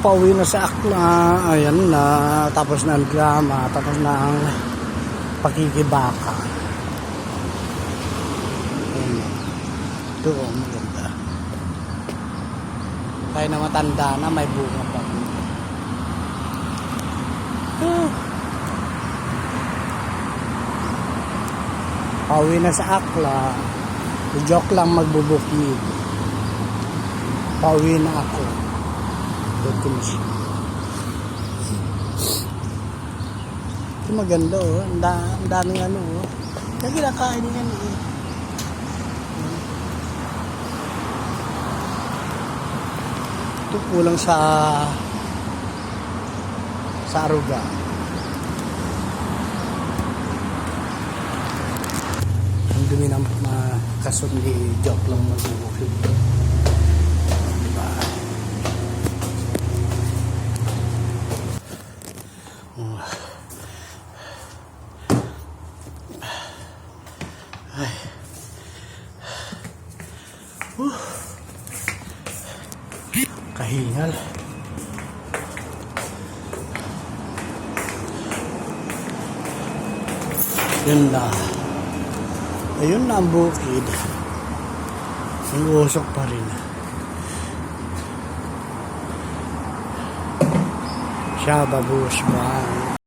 pauwi na sa Akla, ayan na, tapos na ang drama, tapos na ang pakikibaka. Ayan. Ito, oh, maganda. Kaya na matanda na, may bunga pa. Ah. Pauwi na sa Akla. Joke lang magbubukid. Pauwi na ako. Siya. Ito maganda oh. Ang, da, daming ano oh. Kaya kinakain yan eh. Ito kulang sa sa aruga. Ang dumi ng uh, kasot ni joke lang magbubukid. Diba? Kahingal. Yun na. Ayun na ang bukid. Ang usok pa rin. Siya babus ba?